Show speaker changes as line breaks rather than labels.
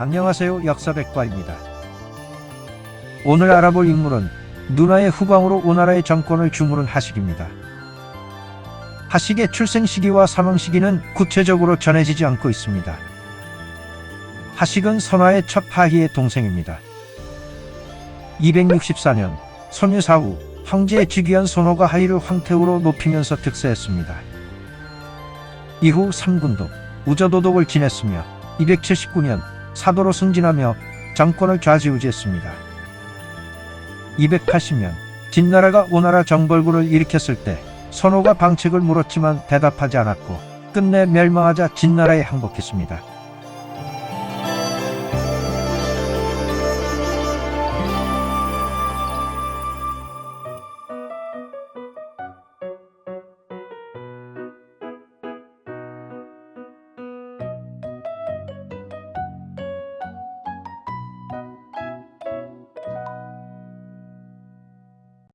안녕하세요 역사백과입니다. 오늘 알아볼 인물은 누나의 후광으로 오나라의 정권을 주무른 하식입니다. 하식의 출생 시기와 사망 시기는 구체적으로 전해지지 않고 있습니다. 하식은 선화의 첫 하희의 동생입니다. 264년 선유 사후 황제의 즉위한 선호가 하희를 황태후로 높이면서 득세했습니다. 이후 삼군도 우저도독을 지냈으며 279년 사도로 승진하며 정권을 좌지우지했습니다. 280년 진나라가 오나라 정벌구를 일으켰을 때 선호가 방책을 물었지만 대답하지 않았고 끝내 멸망하자 진나라에 항복했습니다.